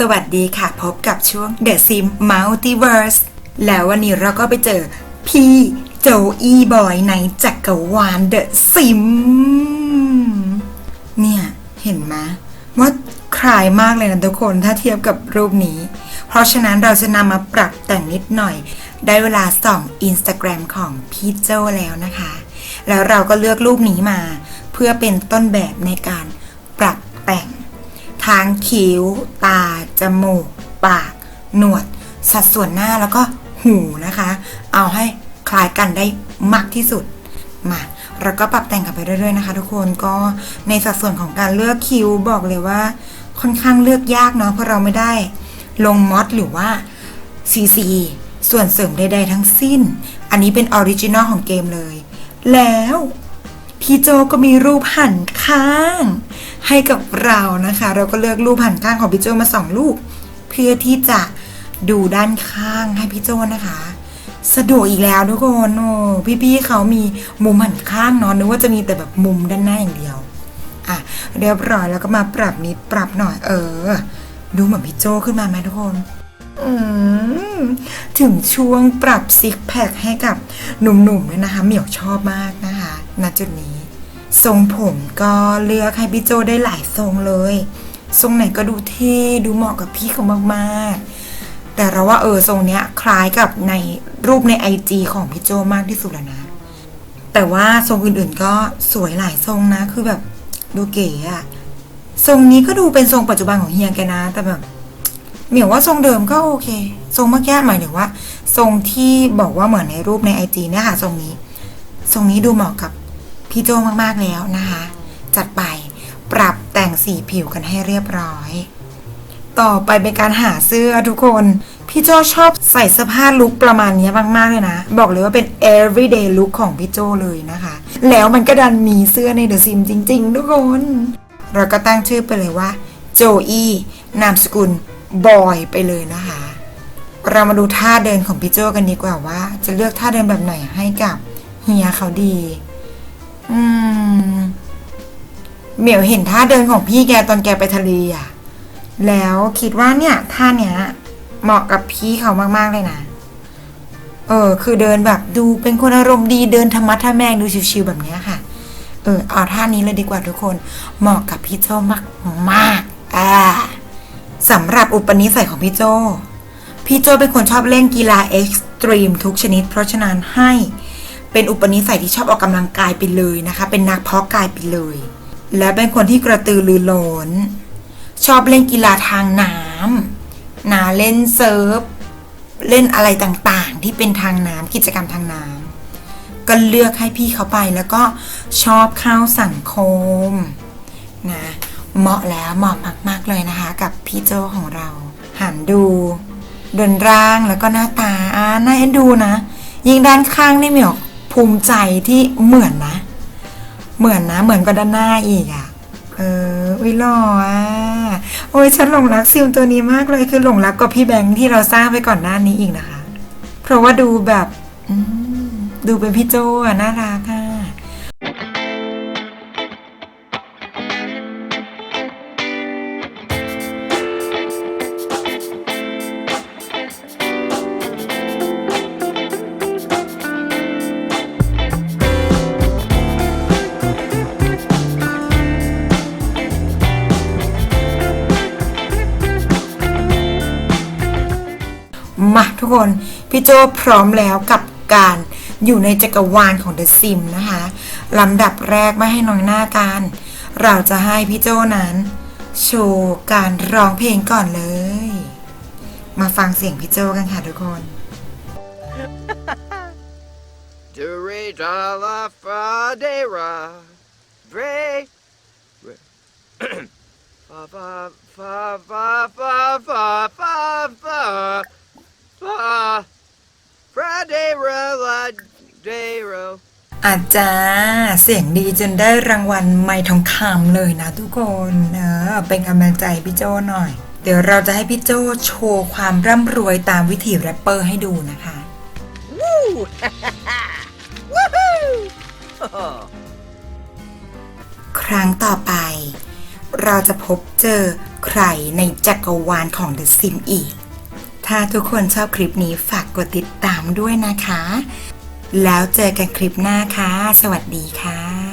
สวัสดีค่ะ พบกับช่วง The Sim Multiverse แล้ววันนี้เราก็ไปเจอพี่โจอี้บอยในจักรวาล The Sim เนี่ย เห็นไหมว่าคลายมากเลยนะทุกคนถ้าเทียบกับรูปนี้ เพราะฉะนั้นเราจะนำมาปรับแต่งนิดหน่อย ได้เวลาส่อง Instagram ของพี่โจแล้วนะคะ แล้วเราก็เลือกรูปนี้มา เพื่อเป็นต้นแบบในการ ทางคิ้ว ตา จมูก ปาก หนวด สัดส่วนหน้าแล้วก็หูนะคะ เอาให้คล้ายกันได้มากที่สุดมาเราก็ปรับแต่งกันไปเรื่อยๆนะคะ ทุกคนก็ในสัดส่วนของการเลือกคิ้วบอกเลยว่า ค่อนข้างเลือกยากเนาะเพราะเราไม่ได้ลงมอดหรือว่า CC ส่วนเสริมใดๆทั้งสิ้น อันนี้เป็นออริจินอลของเกมเลย แล้ว พี่โจก็มีรูปหันข้าง ให้กับเรานะคะ เราก็เลือกรูปหันข้างของพี่โจมาสองรูป เพื่อที่จะดูด้านข้างให้พี่โจนะคะ สะดวกอีกแล้วทุกคนโอ้พี่ๆเขามีมุมหันข้างเนาะนึกว่าจะมีแต่แบบมุมด้านหน้าอย่างเดียวอะเรียบร้อยแล้วก็มาปรับนิดปรับหน่อยเออ ดูเหมือนพี่โจขึ้นมาไหมทุกคนอืมถึงช่วงปรับซิกแพคให้กับหนุ่มๆเลยนะคะ เหมียวชอบมาก ณจุดนี้ ทรงผมก็เลือกให้พี่โจได้หลายทรงเลย ทรงไหนก็ดูเท่ดูเหมาะกับพี่เขามากๆ แต่เราว่าเออทรงเนี้ยคล้ายกับในรูปในไอจของพี่โจมากที่สุดแล้วนะ แต่ว่าทรงอื่นๆก็สวยหลายทรงนะ คือแบบดูเก๋อะทรงนี้ก็ดูเป็นทรงปัจจุบันของเฮียแกนะ แต่แบบเหมียวว่าทรงเดิมก็โอเค ทรงเมื่อกี้หมายถึงว่า ทรงที่บอกว่าเหมือนในรูปในไอจีเนี่ยค่ะ ทรงนี้ ทรงนี้ดูเหมาะกับ พี่โจมากๆแล้วนะคะ จัดไปปรับแต่งสีผิวกันให้เรียบร้อย ต่อไปเป็นการหาเสื้อทุกคน พี่โจชอบใส่เสื้อผ้าลุคประมาณนี้มากๆเลยนะ บอกเลยว่าเป็น everyday look ของพี่โจเลยนะคะ แล้วมันก็ดันมีเสื้อในเดอะซิมจริง ๆ ทุกคน เราก็ตั้งชื่อไปเลยว่าโจอี้นามสกุลบอยไปเลยนะคะ เรามาดูท่าเดินของพี่โจกันดีกว่าว่า จะเลือกท่าเดินแบบไหนให้กับเฮียเขาดี อืม เหมียวเห็นท่าเดินของพี่แกตอนแกไปทะเลอะ แล้วคิดว่าเนี่ยท่าเนี้ย เหมาะกับพี่เขามากๆเลยนะ เออ คือเดินแบบดูเป็นคนอารมณ์ดีเดินธรรมะท่าแมงดูชิวๆแบบเนี้ยค่ะ เออเอาท่านี้เลยดีกว่าทุกคน เหมาะกับพี่โจมากมากอ่าสำหรับอุปนิสัยของพี่โจ พี่โจเป็นคนชอบเล่นกีฬาเอ็กซ์ตรีมทุกชนิด เพราะฉะนั้นให้ เป็นอุปนิสัยที่ชอบออกกำลังกายไปเลยนะคะ เป็นนักเพาะกายไปเลย และเป็นคนที่กระตือรือร้น ชอบเล่นกีฬาทางน้ำนาเล่นเซิร์ฟ เล่นอะไรต่างๆ ที่เป็นทางน้ำกิจกรรมทางน้ำก็เลือกให้พี่เขาไปแล้วก็ชอบเข้าสังคมนะเหมาะแล้วเหมาะมาก ๆ เลยนะคะ กับพี่โจของเรา หันดูเดินร่างแล้วก็หน้าตาอ่าน่าเอ็นดูนะ ยิ่งด้านข้างนี่เหมียว ภูมิใจที่เหมือนนะ เหมือนนะ เหมือนกับด้านหน้าอีกอะ่ะ เออวิหล่ออะโอ้ยฉันหลงรักซิมตัวนี้มากเลยคือหลงรักกับพี่แบงค์ที่เราสร้างไปก่อนหน้านี้อีกนะคะ เพราะว่าดูแบบดูเป็นพี่โจอะน่ารักอะ ทุกคน พี่โจพร้อมแล้วกับการอยู่ในจักรวาลของ The Sim นะคะลำดับแรกไม่ให้น้อยหน้ากัน เราจะให้พี่โจนั้น โชว์การร้องเพลงก่อนเลย มาฟังเสียงพี่โจกันค่ะทุกคน Dorita la Fradera. Bray. Fa fa fa fa fa fa fa fa fa Fradera la Dero. อาจารย์เสียงดีจนได้รางวัลไม่ทองคำเลยนะทุกคนเออเป็นกำลังใจพี่โจหน่อย เดี๋ยวเราจะให้พี่โจโชว์ความร่ำรวยตามวิถีแรปเปอร์ให้ดูนะคะ Woo! Woohoo! ครั้งต่อไป เราจะพบเจอใครในจักรวาลของ The Sim อีก ถ้าทุกคนชอบคลิปนี้ฝากกดติดตามด้วยนะคะ แล้วเจอกันคลิปหน้าค่ะ สวัสดีค่ะ